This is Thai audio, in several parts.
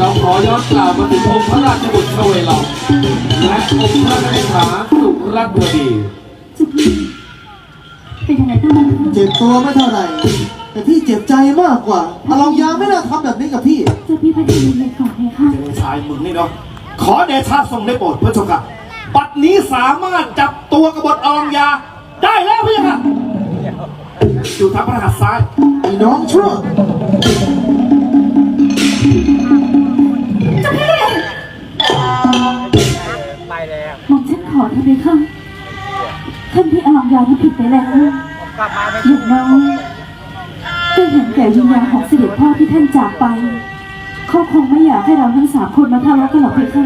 เราขอย้อนกล่าวมาถึงองค์พระราชบุตรชเวลองและองค์พระราชขาสุรัตน์วดีจุพี่เป็นยังไงบ้างเจ็บตัวไม่เท่าไหร่แต่พี่เจ็บใจมากกว่าอารองยาไม่น่าทำแบบนี้กับพี่จุพี่พอดีเลยก่อนเลยค่ะเจชายมึงนี่เนาะขอเดชะทรงได้โปรดพระเจ้าค่ะปัดนี้สามารถจับตัวกบฏอองยา ได้แล้วพระเจ้าค่ะอยู่ทางพระหัตถ์ซ้ายไอ้น้องชั่ว อมฉันขอเธอเลยค่ะท่านที่อลังยาที่ผิดไปแล้วอย่างน้อยก็เห็นแก่วิญญาณของเสด็จพ่อที่ท่านจากไป เขาคงไม่อยากให้เราทั้งสามคนมาทะเลาะกันหรอกเพคะ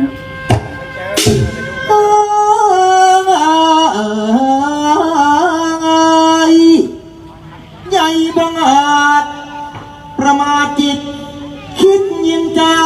ใหญ่บังอาจประมาทจิต คิดยิงเจ้า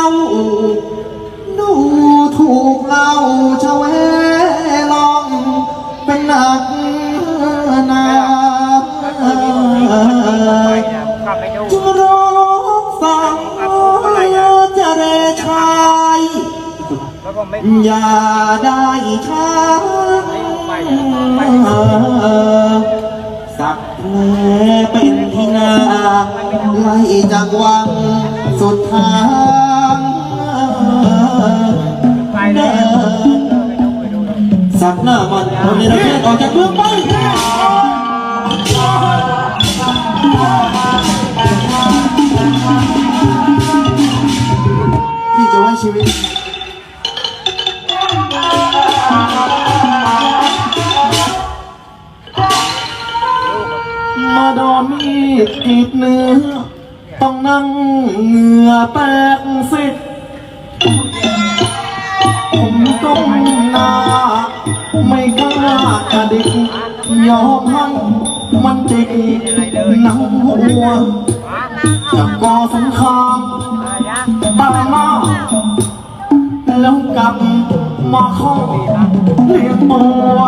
สุดทางไปเดินสักหน้ามันคนในปราเทศออกจากเมืองไปพี่จะไว้ชีวิต มหน้า ไม่กล้ากระดิกยอมให้มันจิกหนังหัวจะก่อสงครามตามมาแล้วกลับมาข้อเลี้ยงตัว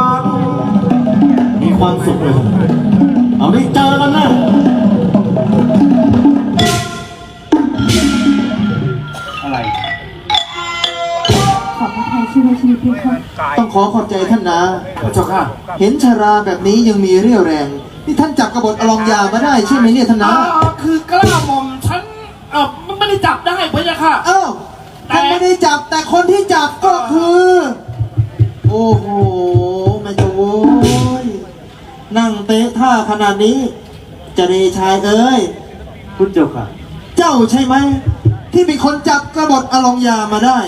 มีความสุขเลยเอาได้เจอกันนะ ต้องขอขอบใจท่านนะพระเจ้าค่ะ เห็นชาราแบบนี้ยังมีเรี่ยวแรง นี่ท่านจับกบฏอลองยามาได้ใช่ไหมเนี่ยท่านนะ อ่าคือกล้าหม่อมฉันเออมันไม่ได้จับได้พระเจ้าค่ะ เอ้าท่านไม่ได้จับแต่คนที่จับก็คือ โอ้โหแม่เจะโว้ยนั่งเตะท่าขนาดนี้จะเดชายเอ้ยพุทธเจ้าค่ะ เจ้าใช่ไหม ที่เป็นคนจับกบฏอลองยามาได้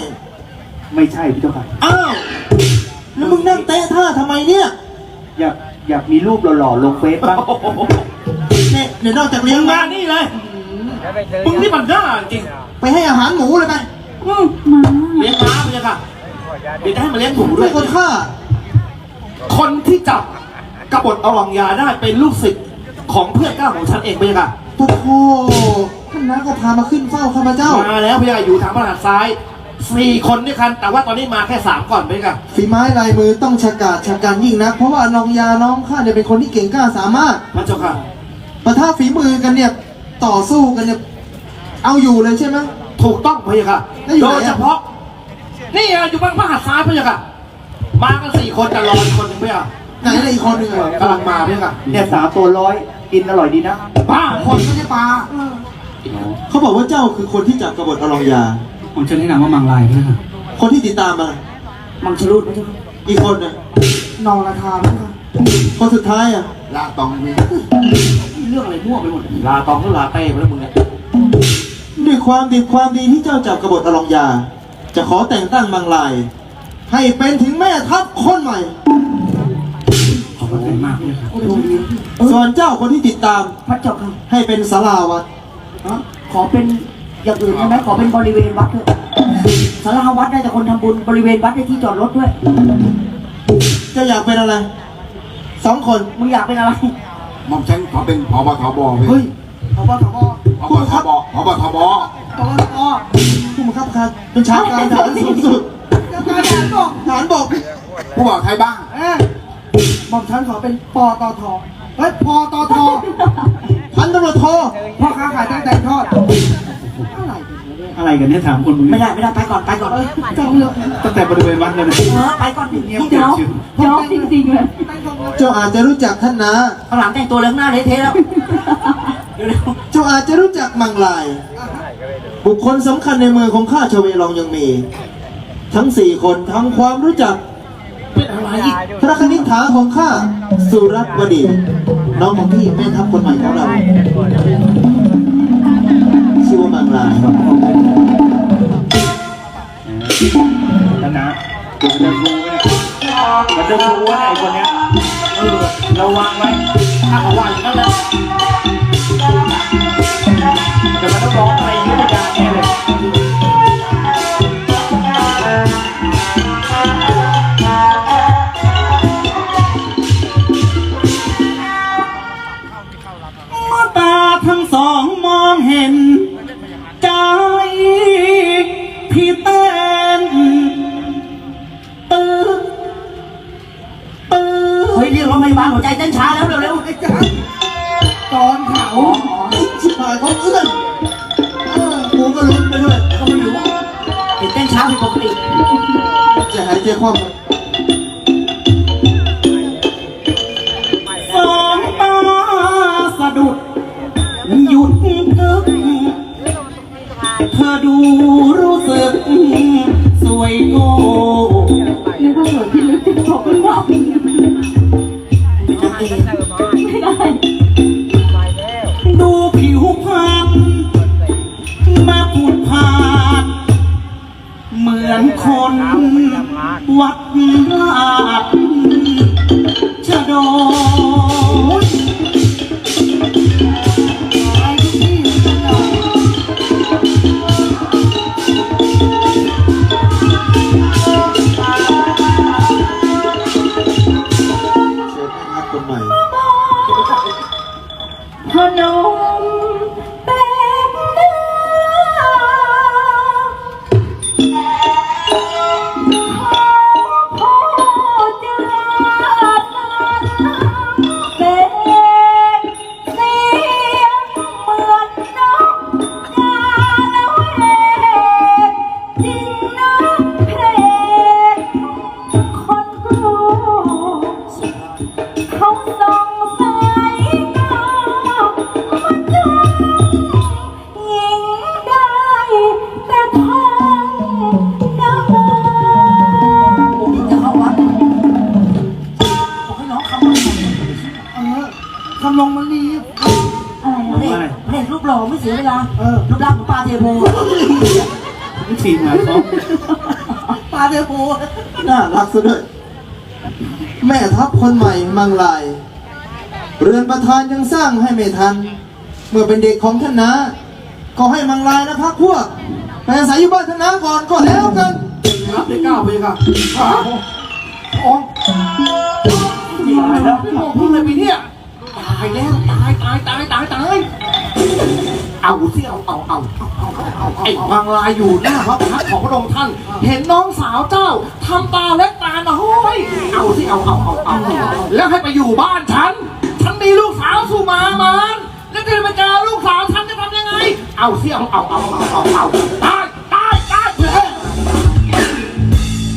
ไม่ใช่พระเจ้าค่ะ อ้าว แล้วมึงนั่งเตะท่าทำไมเนี่ยอยากอยากมีรูปหล่อๆลงเฟซบ้างเนี่ยเดี๋ยวนอกจากเลี้ยงมึงมามานี่เลยมึงนี่มันน่าจริง ไปให้อาหารหมูเลยไปอืมมาเลี้ยงม้าพระเจ้าค่ะเดี๋ยวจะให้มาเลี้ยงหมูด้ด้ววยยคนฆ่า คนที่จับกบฏอวังยาได้เป็นลูกศิษย์ของเพื่อนเก้าของฉันเองพระเจ้าค่ะโอ้โหท่านน้าก็พามาขึ้นเฝ้าข้าพเจ้า มาแล้วพระเจ้าค่ะอยู่ทางพระหัตถ์ซ้าย สี่คนด้วยกัน แต่ว่าตอนนี้มาแค่สามก่อนพระเจ้าค่ะฝีไม้ลายมือต้องฉกาจฉการยิ่งนะ เพราะว่าน้องยาน้องข้าเนี่ยเป็นคนที่เก่งกล้าสามารถพระเจ้าค่ะปะทะฝีมือกันเนี่ยต่อสู้กันเนี่ยเอาอยู่เลยใช่ไหมถูกต้องพระเจ้าค่ะแล้วอยู่โดไหนอะยเฉพาะ นี่ไงอยู่บางพระหัตถ์ซ้ายพระเจ้าค่ะมากันสี่คนแต่รออีกคนหนึ่งพระเจ้าค่ะไหนเลยอีกคนหนึ่งอะกำลังมาพระเจ้าค่ะเนี่ยสามตัวร้อยกินอร่อยดีนะป้าคนไม่ใช่ปลาเขาบอกว่าเจ้าคือคนที่จับกบฏอลองยา ผมจะแนะนำว่ามังลายนะคนที่ติดตามมามังชรูดไม่ใช่อีกคนน่ะนองราคาไหมครับคนสุดท้ายอะลาตองมีเรื่องอะไรมั่วไปหมดลาตองหรือลาเต้ไปแล้วมึงเนี่ยด้วยความดีความดีที่เจ้าจับกบฏอลองยา จะขอแต่งตั้งบางลาย ให้เป็นถึงแม่ทัพคนใหม่ขอบคุณมากเลยครับส่วนเจ้าคนที่ติดตามพระเจ้าค่ะให้เป็นสาราวัดฮะขอเป็น อย่างอื่นได้ไหมขอเป็นบริเวณวัดเถอะสาราวัดได้แต่คนทำบุญบริเวณวัดได้ที่จอดรถด้วยเจะอยากเป็นอะไรสองคนมึงอยากเป็นอะไร หม่อมฉันขอเป็นพบทบเฮ้ยพบทบพบทบพบทบพบทบผู้บังคับการเป็นชาการทหารสูงสุดการทหารบอกทหารบกผู้บอกใครบ้างเออบอกฉันขอเป็นปตทเฮ้ยปตทพันตำรวจโทพ่อค้าขายตั้งแต่ทอด อะไรเป็นเนี่ยอะไรกันเนี่ยถามคนมึงไม่ได้ไม่ได้ไปก่อนไปก่อนเออตั้งแต่บริเวณวัดเลยนะไปก่อนเงียบจ๊อบจ๊อบจริงๆเลยเจ้าอาจจะรู้จักท่านนะข้างหลังแต่งตัวเลี้ยงหน้าเละเทะแล้วเดี๋ยวเจ้าอาจจะรู้จักมังลาย บุคคลสำคัญในเมืองของข้าชเวลองยังมี ทั้งสี่คนทำความรู้จักเป็นอะไรอีกพระคณิษฐาของข้าสุรัตวดี น้องของพี่แม่ทัพคนใหม่ของเรา ยเรียกรถพยาบาลหัวใจเต้นช้าแล้วเร็วๆไอ้จ๋าตอนเขาชิบหายเขาเอื้อนเออกูก็ลุ้นไปด้วยก็ไม่รู้เห็นเต้นช้าผิดปกติจะหายใจคว่ำ สองตาสะดุด หยุดกึก เธอดูรู้สึก สวยโง่นี่ถ้าเกิดพี่เล คนวัดลาดชะโดดเชิญแม่ทัพคนใหม่พนมเต็ม เสียเวลาเออรูปร่างของปลาเทโพอะนี่ทีมงานเขาปลาเทโพน่ารักซะด้วยแม่ทัพคนใหม่มังลาย เรือนประธานยังสร้างให้ไม่ทัน เมื่อเป็นเด็กของท่านนะ ก็ให้มังลายนะพักพวกไปอาศัยอยู่บ้านท่านนะก่อนก็แล้วกันรับได้เก้าไปค่ะอ๋อตายแล้วพี่มองพูดอะไรไปเนี่ยตายแล้ว ตายตายตายตายตาย เอาสิเอาเอาเอาเอาไอ้บางลายอยู่หน้าพระพักตร์ของพระองค์ท่าน เห็นน้องสาวเจ้าทำตาเล็กตาน้อยเอาสิเอาเอาเอาเอาแล้วให้ไปอยู่บ้านฉัน ฉันมีลูกสาวสุมามานแล้วจะมาเจอลูกสาวฉันจะทำยังไง เอาสิเอาเอาเอาเอาเอาเอาตายตายตายเลย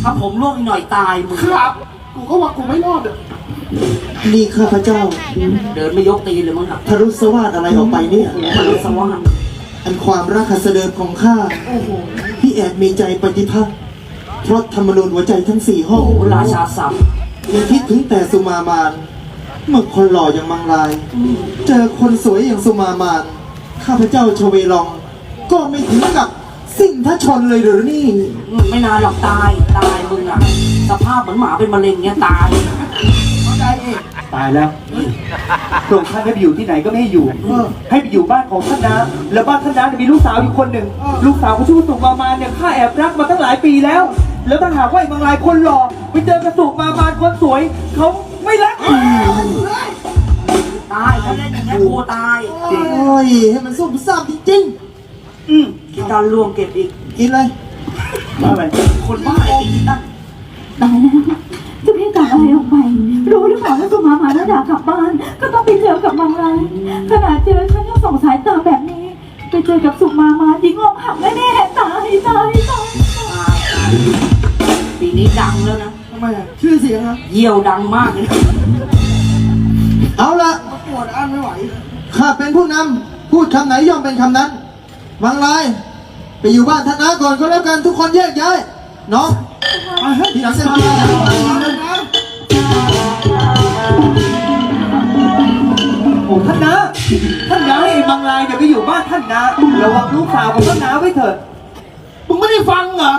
ถ้าผมร่วงอีกหน่อยตายมึงครับ กูก็ว่ากูไม่รอดอะนี่ข้าพเจ้าเดินไม่ยกตีนเลยมึงอะทารุสวาสอะไรออกไปเนี่ยมนุษย์สวรรค์อันความรักหัสเดิมของข้าพี่แอบมีใจปฏิภาคเพราะธรรมนูญหัวใจทั้งสี่ห้องโอ้โหราชาศัพท์ยังคิดถึงแต่สุมามาน เมื่อคนหล่ออย่างมังลาย เจอคนสวยอย่างสุมามาน ข้าพเจ้าชเวลอง ก็ไม่ถึงกับ สิ่งทชนเลยหรือนี่ไม่นานหรอกตายตายมึงอะสภาพเหมือนหมาเป็นมะเร็งเงี้ยตายตายแล้วพระองค์ท่านให้ไปอยู่ที่ไหนก็ไม่ให้อยู่ ให้ไปอยู่บ้านของท่านนะ แล้วบ้านท่านนะจะมีลูกสาวอีกคนหนึ่ง ลูกสาวเขาชื่อว่าสุมา มานเนี่ยข้าแอบรักมาตั้งหลายปีแล้ว แล้วถ้าหากว่าไอ้บางรายคนหล่อไปเจอกระสุมามานคนสวยเขาไม่รักตายถ้าเล่นอย่างเงี้ยกูตาย โอ้ยให้มันสุ่มซ่ามจริง อืมกินตอนรวมเก็บอีกๆกินเลยอะไรคนบ้าไอ้กินนั่นตายแล้วจะพี่กลับอะไรออกไป รู้หรือเปล่าว่าสุมามาแล้วด่ากลับบ้าน ก็ต้องไปเจอกับมังรายขนาดเจอฉันยังส่งสายตาแบบนี้ ไปเจอกับสุมามาหญิงอกหักแน่ๆตายตายตายปีนี้ดังแล้วนะทำไมอะชื่อเสียงครับเยี่ยวดังมากเลยเอาละปวดอันไม่ไหวข้าเป็นผู้นำพูดคำไหนย่อมเป็นคำนั้น บางรายไปอยู่บ้านท่านนาก่อนก็แล้วกันทุกคนแยกย้ายเน้องที่หลังจะมาโอ้ท่านนะท่านนะไอ้บางรายอย่าไปอยู่บ้านท่านนะระวังลูกสาวของท่านนะไว้เถิดมึงไม่ได้ฟังเหรอ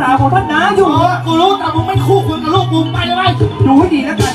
สาวของท่านน้าอยู่เออกูรู้แต่มึงไม่คู่ควรกับลูกกูไปเลยไหมดูให้ดีแล้วกัน